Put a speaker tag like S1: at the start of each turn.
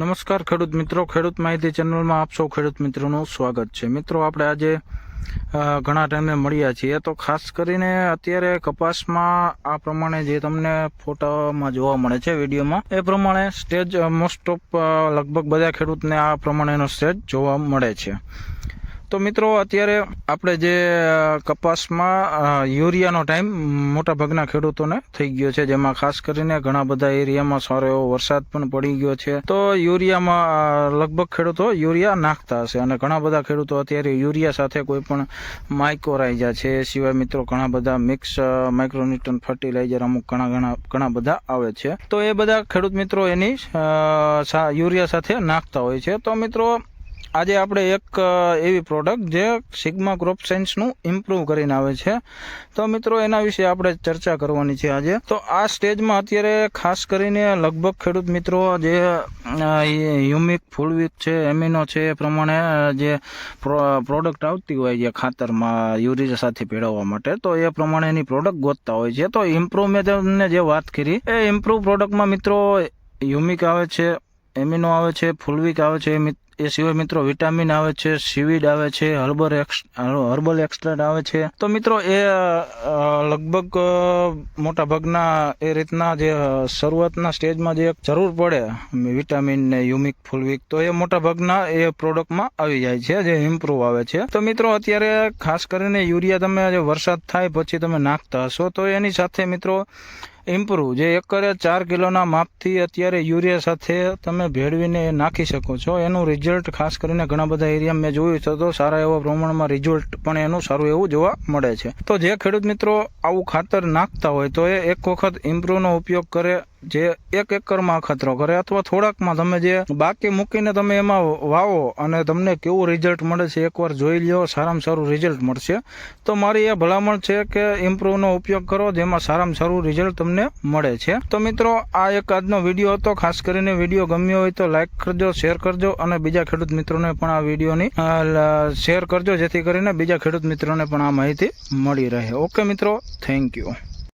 S1: નમસ્કાર ખેડૂત મિત્રો. ખેડૂત માહિતી ચેનલમાં આપ સૌ ખેડૂત મિત્રોનું સ્વાગત છે. મિત્રો, આપણે આજે ઘણા ટાઈમે મળ્યા છીએ. તો ખાસ કરીને અત્યારે કપાસમાં આ પ્રમાણે જે તમને ફોટામાં જોવા મળે છે, વિડીયોમાં, એ પ્રમાણે સ્ટેજ મોસ્ટ ઓફ લગભગ બધા ખેડૂતને આ પ્રમાણેનો સ્ટેજ જોવા મળે છે. તો મિત્રો, અત્યારે આપણે જે કપાસમાં યુરિયાનો ટાઈમ મોટાભાગના ખેડૂતોને થઈ ગયો છે. જેમાં ખાસ કરીને ઘણા બધા એરિયામાં સારો એવો વરસાદ પણ પડી ગયો છે. તો યુરિયામાં લગભગ ખેડૂતો યુરિયા નાખતા હશે અને ઘણા બધા ખેડૂતો અત્યારે યુરિયા સાથે કોઈ પણ માઇક્રોરાઇઝા છે. એ સિવાય મિત્રો, ઘણા બધા મિક્સ માઇક્રોન્યુટન ફર્ટિલાઇઝર અમુક ઘણા ઘણા ઘણા બધા આવે છે. તો એ બધા ખેડૂત મિત્રો એની યુરિયા સાથે નાખતા હોય છે. તો મિત્રો આજે આપણે એક એવી પ્રોડક્ટ જે સિગ્મા ક્રોપ સાયન્સનું ઇમ્પ્રૂવ કરીને આવે છે. તો મિત્રો, એના વિશે આપણે ચર્ચા કરવાની છે આજે. તો આ સ્ટેજમાં અત્યારે ખાસ કરીને લગભગ ખેડૂત મિત્રો જે હ્યુમિક ફૂલવીક છે એમિનો છે, એ પ્રમાણે જે પ્રોડક્ટ આવતી હોય છે ખાતરમાં, યુરિયા સાથે ભેળવવા માટે, તો એ પ્રમાણેની પ્રોડક્ટ ગોતતા હોય છે. તો ઇમ્પ્રૂવ મેં તમને જે વાત કરી, એ ઇમ્પ્રૂવ પ્રોડક્ટમાં મિત્રો હ્યુમિક આવે છે એમિનો આવે છે ફૂલવીક આવે છે એ સિવાય મિત્રો વિટામિન આવે છે, સીવીડ આવે છે હર્બલ એક્સ હર્બલ એક્સ્ટ્રાટ આવે છે. તો મિત્રો એ લગભગ મોટા ભાગના એ રીતના જે શરૂઆતના સ્ટેજમાં જે જરૂર પડે, વિટામિન ને યુમિક, ફૂલવીક, તો એ મોટા ભાગના એ પ્રોડક્ટમાં આવી જાય છે, જે ઇમ્પ્રુવ આવે છે. તો મિત્રો અત્યારે ખાસ કરીને યુરિયા તમે, જે વરસાદ થાય પછી તમે નાખતા હશો, તો એની સાથે મિત્રો ઇમ્પ્રૂવ જે એકરે ચાર કિલોના માપથી અત્યારે યુરિયા સાથે તમે ભેળવીને નાખી શકો છો. એનું રિઝલ્ટ ખાસ કરીને ઘણા બધા એરિયા મેં જોયું છે તો સારા એવા પ્રમાણમાં રિઝલ્ટ પણ એનું સારું એવું જોવા મળે છે. તો જે ખેડૂત મિત્રો આવું ખાતર નાખતા હોય તો એ એક વખત ઇમ્પ્રુવનો ઉપયોગ કરે. જે એક એકરમાં ખતરો કરે અથવા થોડાકમાં તમે જે બાકી મૂકીને તમે એમાં વાવો અને તમને કેવું રિઝલ્ટ મળે છે એકવાર જોઈ લ્યો, સારામાં સારું રિઝલ્ટ મળશે. તો મારી એ ભલામણ છે કે ઇમ્પ્રુવનો ઉપયોગ કરો, જેમાં સારામાં સારું રિઝલ્ટ તમને મળે છે. તો મિત્રો, આ એક આજનો વીડિયો હતો. ખાસ કરીને વીડિયો ગમ્યો હોય તો લાઈક કરજો શેર કરજો અને બીજા ખેડૂત મિત્રોને પણ આ વિડીયોની શેર કરજો, જેથી કરીને બીજા ખેડૂત મિત્રોને પણ આ માહિતી મળી રહે. ઓકે મિત્રો થેન્ક યુ